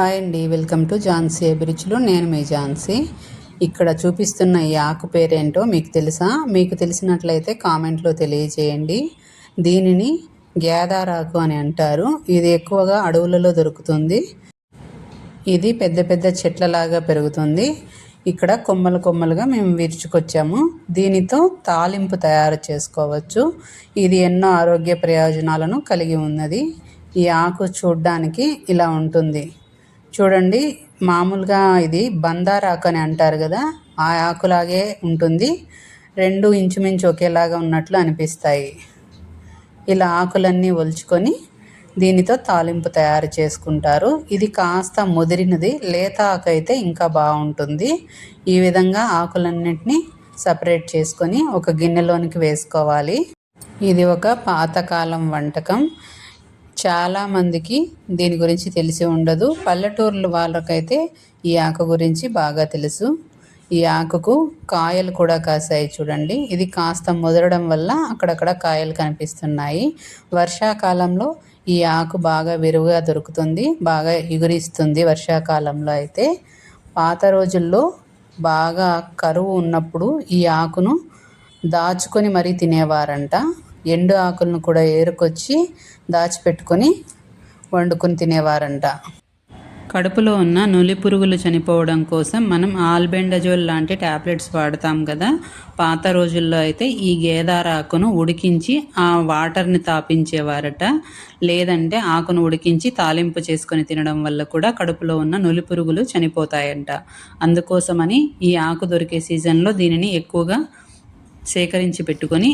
Hi అండి welcome to Jhansi అభిరుచులు. నేను మీ ఝాన్సీ. ఇక్కడ చూపిస్తున్న ఈ ఆకు పేరేంటో మీకు తెలుసా? మీకు తెలిసినట్లయితే కామెంట్లో తెలియజేయండి. దీనిని గ్యాదారాకు అని అంటారు. ఇది ఎక్కువగా అడవులలో దొరుకుతుంది. ఇది పెద్ద పెద్ద చెట్లలాగా పెరుగుతుంది. ఇక్కడ కొమ్మలు కొమ్మలుగా మేము విరుచుకొచ్చాము. దీనితో తాలింపు తయారు చేసుకోవచ్చు. ఇది ఎన్నో ఆరోగ్య ప్రయోజనాలను కలిగి ఉన్నది. ఈ ఆకు చూడ్డానికి ఇలా ఉంటుంది. చూడండి మామూలుగా ఇది బందార్ ఆకు అని అంటారు కదా ఆ ఆకులాగే ఉంటుంది. రెండు ఇంచుమించు ఒకేలాగా ఉన్నట్లు అనిపిస్తాయి. ఇలా ఆకులన్నీ ఒలుచుకొని దీనితో తాలింపు తయారు చేసుకుంటారు. ఇది కాస్త ముదిరినది లేత ఆకు అయితే ఇంకా బాగుంటుంది. ఈ విధంగా ఆకులన్నింటినీ సపరేట్ చేసుకొని ఒక గిన్నెలోనికి వేసుకోవాలి. ఇది ఒక పాతకాలం వంటకం. చాలామందికి దీని గురించి తెలిసి ఉండదు. పల్లెటూర్ల వాళ్ళకైతే ఈ ఆకు గురించి బాగా తెలుసు. ఈ ఆకుకు కాయలు కూడా కాసాయి చూడండి. ఇది కాస్త ముదరడం వల్ల అక్కడక్కడ కాయలు కనిపిస్తున్నాయి. వర్షాకాలంలో ఈ ఆకు బాగా విరువుగా దొరుకుతుంది బాగా ఎగురిస్తుంది వర్షాకాలంలో అయితే. పాత రోజుల్లో బాగా కరువు ఉన్నప్పుడు ఈ ఆకును దాచుకొని మరీ తినేవారంట. ఎండు ఆకులను కూడా ఏరుకొచ్చి దాచిపెట్టుకొని వండుకొని తినేవారంట. కడుపులో ఉన్న నులి పురుగులు చనిపోవడం కోసం మనం ఆల్బెండజోల్ లాంటి ట్యాబ్లెట్స్ వాడతాం కదా. పాత రోజుల్లో అయితే ఈ గేదారాకును ఉడికించి ఆ వాటర్ని తాపించేవారట. లేదంటే ఆకును ఉడికించి తాలింపు చేసుకొని తినడం వల్ల కూడా కడుపులో ఉన్న నులి పురుగులు చనిపోతాయంట. అందుకోసమని ఈ ఆకు దొరికే సీజన్లో దీనిని ఎక్కువగా సేకరించి పెట్టుకొని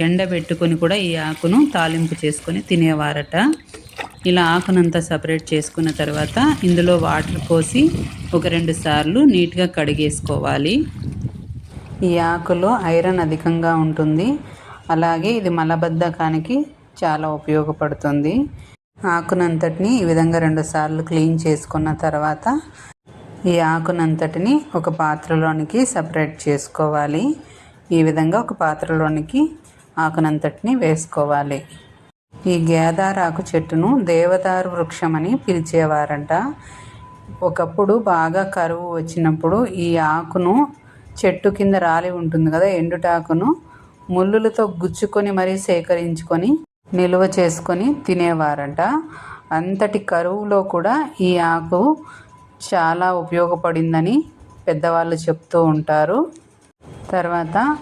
ఎండబెట్టుకొని కూడా ఈ ఆకును తాలింపు చేసుకొని తినేవారట. ఇలా ఆకునంతా సపరేట్ చేసుకున్న తర్వాత ఇందులో వాటర్ పోసి ఒక రెండు సార్లు నీట్గా కడిగేసుకోవాలి. ఈ ఆకులో ఐరన్ అధికంగా ఉంటుంది. అలాగే ఇది మలబద్ధకానికి చాలా ఉపయోగపడుతుంది. ఆకునంతటిని ఈ విధంగా రెండు సార్లు క్లీన్ చేసుకున్న తర్వాత ఈ ఆకునంతటిని ఒక పాత్రలోనికి సపరేట్ చేసుకోవాలి. ఈ విధంగా ఒక పాత్రలోనికి ఆకునంతటిని వేసుకోవాలి. ఈ గేదారాకు చెట్టును దేవదారు వృక్షం అని పిలిచేవారంట. ఒకప్పుడు బాగా కరువు వచ్చినప్పుడు ఈ ఆకును చెట్టు కింద రాలి ఉంటుంది కదా ఎండుటాకును ముళ్ళులతో గుచ్చుకొని మరీ సేకరించుకొని నిల్వ చేసుకొని తినేవారంట. అంతటి కరువులో కూడా ఈ ఆకు చాలా ఉపయోగపడిందని పెద్దవాళ్ళు చెప్తూ ఉంటారు. తర్వాత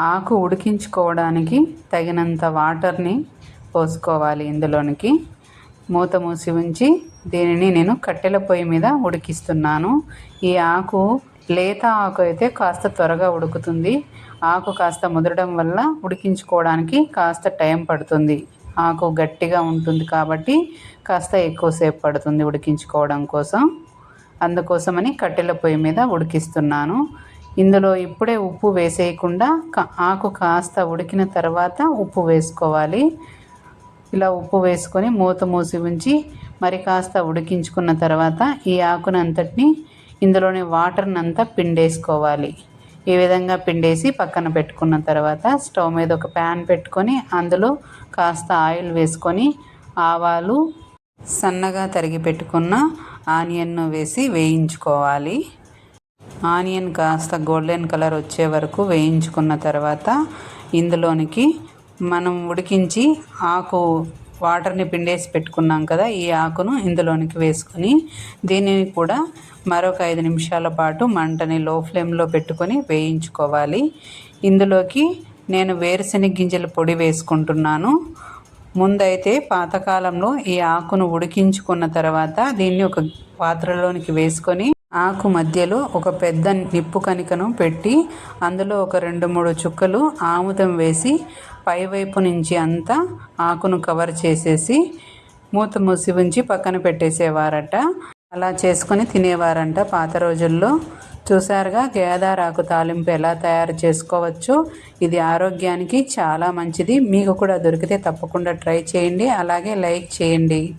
ఆకు ఉడికించుకోవడానికి తగినంత వాటర్ని పోసుకోవాలి ఇందులోనికి. మూత మూసి ఉంచి దీనిని నేను కట్టెల పొయ్యి మీద ఉడికిస్తున్నాను. ఈ ఆకు లేత ఆకు అయితే కాస్త త్వరగా ఉడుకుతుంది. ఆకు కాస్త ముదరడం వల్ల ఉడికించుకోవడానికి కాస్త టైం పడుతుంది. ఆకు గట్టిగా ఉంటుంది కాబట్టి కాస్త ఎక్కువసేపు పడుతుంది ఉడికించుకోవడం కోసం. అందుకోసమని కట్టెల పొయ్యి మీద ఉడికిస్తున్నాను. ఇందులో ఇప్పుడే ఉప్పు వేసేయకుండా ఆకు కాస్త ఉడికిన తర్వాత ఉప్పు వేసుకోవాలి. ఇలా ఉప్పు వేసుకొని మూత మూసి ఉంచి మరి కాస్త ఉడికించుకున్న తర్వాత ఈ ఆకును అంతటిని ఇందులోని వాటర్ని అంతా పిండేసుకోవాలి. ఈ విధంగా పిండేసి పక్కన పెట్టుకున్న తర్వాత స్టవ్ మీద ఒక ప్యాన్ పెట్టుకొని అందులో కాస్త ఆయిల్ వేసుకొని ఆవాలు సన్నగా తరిగి పెట్టుకున్న ఆనియన్ను వేసి వేయించుకోవాలి. ఆనియన్ కాస్త గోల్డెన్ కలర్ వచ్చే వరకు వేయించుకున్న తర్వాత ఇందులోనికి మనం ఉడికించి ఆకు వాటర్ని పిండేసి పెట్టుకున్నాం కదా ఈ ఆకును ఇందులోనికి వేసుకొని దీనిని కూడా మరొక ఐదు నిమిషాల పాటు మంటని లో ఫ్లేమ్లో పెట్టుకొని వేయించుకోవాలి. ఇందులోకి నేను వేరుశెనగ గింజల పొడి వేసుకుంటున్నాను. ముందైతే పాతకాలంలో ఈ ఆకును ఉడికించుకున్న తర్వాత దీన్ని ఒక పాత్రలోనికి వేసుకొని ఆకు మధ్యలో ఒక పెద్ద నిప్పు కణికను పెట్టి అందులో ఒక రెండు మూడు చుక్కలు ఆముదం వేసి పైవైపు నుంచి అంతా ఆకును కవర్ చేసేసి మూత మూసి ఉంచి పక్కన పెట్టేసేవారట. అలా చేసుకొని తినేవారంట. పాత రోజుల్లో చూసారుగా గేదారాకు తాలింపు ఎలా తయారు చేసుకోవచ్చు. ఇది ఆరోగ్యానికి చాలా మంచిది. మీకు కూడా దొరికితే తప్పకుండా ట్రై చేయండి. అలాగే లైక్ చేయండి.